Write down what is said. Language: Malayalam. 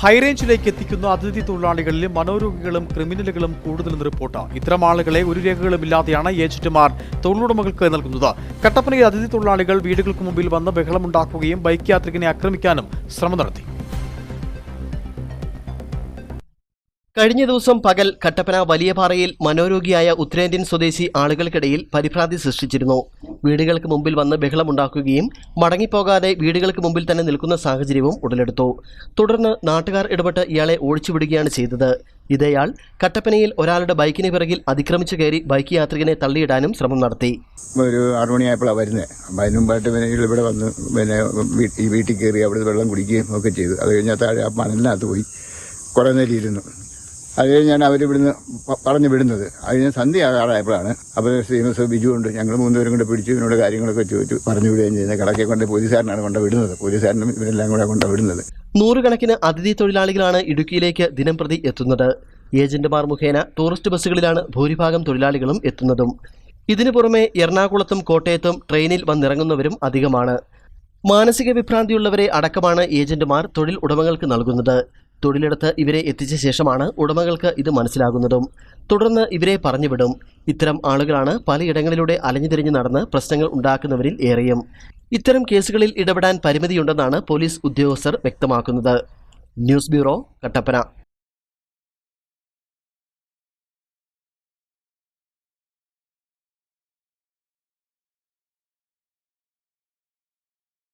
ഹൈറേഞ്ചിലേക്ക് എത്തിക്കുന്ന അതിഥി തൊഴിലാളികളിൽ മനോരോഗികളും ക്രിമിനലുകളും കൂടുതലെന്ന് റിപ്പോർട്ട്. ഇത്തരം ആളുകളെ ഒരു രേഖകളുമില്ലാതെയാണ് ഏജന്റുമാർ തൊഴിലുടമകൾക്ക് നൽകുന്നത്. കട്ടപ്പനയിൽ അതിഥി തൊഴിലാളികൾ വീടുകൾക്ക് മുമ്പിൽ വന്ന് ബഹളമുണ്ടാക്കുകയും ബൈക്ക് യാത്രികനെ ആക്രമിക്കാനും ശ്രമം നടത്തി. കഴിഞ്ഞ ദിവസം പകൽ കട്ടപ്പന വലിയപാറയിൽ മനോരോഗിയായ ഉത്തരേന്ത്യൻ സ്വദേശി ആളുകൾക്കിടയിൽ പരിഭ്രാന്തി സൃഷ്ടിച്ചിരുന്നു. വീടുകൾക്ക് മുമ്പിൽ വന്ന് ബഹളമുണ്ടാക്കുകയും മടങ്ങിപ്പോകാതെ വീടുകൾക്ക് മുമ്പിൽ തന്നെ നിൽക്കുന്ന സാഹചര്യവും ഉടലെടുത്തു. തുടർന്ന് നാട്ടുകാർ ഇടപെട്ട് ഇയാളെ ഓടിച്ചുവിടുകയാണ് ചെയ്തത്. ഇതേയാൾ കട്ടപ്പനയിൽ ഒരാളുടെ ബൈക്കിന് പിറകിൽ അതിക്രമിച്ചു കയറി ബൈക്ക് യാത്രികനെ തള്ളിയിടാനും ശ്രമം നടത്തി. ഒരു ആറു മണിയായപ്പോഴാണ് വരുന്നത് അപ്പം ഇവിടെ വന്ന് പിന്നെ ഈ വീട്ടിൽ കയറി അവിടെ വെള്ളം കുടിക്കുകയും ഒക്കെ ചെയ്തു. അത് കഴിഞ്ഞാൽ താഴെ ആ മണലിനകത്ത് പോയി. കുറേ നേരം ഇരുന്നു. അത് കഴിഞ്ഞാണ് അവർ ഇവിടുന്ന് പറഞ്ഞു വിടുന്നത്. അതിന് സന്ധ്യ ആകാറായപ്പോഴാണ് അപ്പോൾ ശ്രീമസ് ബിജു ഉണ്ട്. ഞങ്ങൾ മൂന്നുപേരും കൂടെ പിടിച്ചു ഇവനോട് കാര്യങ്ങളൊക്കെ ചോദിച്ചു. പറഞ്ഞു വിടുകയും ചെയ്യുന്നത് കടക്കെ കൊണ്ട് പോലീസുകാരനാണ് കൊണ്ട് വിടുന്നത്. പോലീസുകാരനും ഇവരെല്ലാം കൂടെ കൊണ്ട് വിടുന്നത്. നൂറുകണക്കിന് അതിഥി തൊഴിലാളികളാണ് ഇടുക്കിയിലേക്ക് ദിനംപ്രതി എത്തുന്നത്. ഏജന്റുമാർ മുഖേന ടൂറിസ്റ്റ് ബസ്സുകളിലാണ് ഭൂരിഭാഗം തൊഴിലാളികളും എത്തുന്നതും. ഇതിനു പുറമെ എറണാകുളത്തും കോട്ടയത്തും ട്രെയിനിൽ വന്നിറങ്ങുന്നവരും അധികമാണ്. മാനസിക വിഭ്രാന്തിയുള്ളവരെ അടക്കമാണ് ഏജന്റുമാർ തൊഴിൽ ഉടമകൾക്ക് നൽകുന്നത്. തൊഴിലെടുത്ത് ഇവരെ എത്തിച്ച ശേഷമാണ് ഉടമകൾക്ക് ഇത് മനസ്സിലാകുന്നതും. തുടർന്ന് ഇവരെ പറഞ്ഞുവിടും. ഇത്തരം ആളുകളാണ് പലയിടങ്ങളിലൂടെ അലഞ്ഞുതിരിഞ്ഞ് നടന്ന് പ്രശ്നങ്ങൾ ഉണ്ടാക്കുന്നവരിൽ ഏറെയും. ഇത്തരം കേസുകളിൽ ഇടപെടാൻ പരിമിതിയുണ്ടെന്നാണ് പോലീസ് ഉദ്യോഗസ്ഥർ വ്യക്തമാക്കുന്നത്. News bureau Kattappana.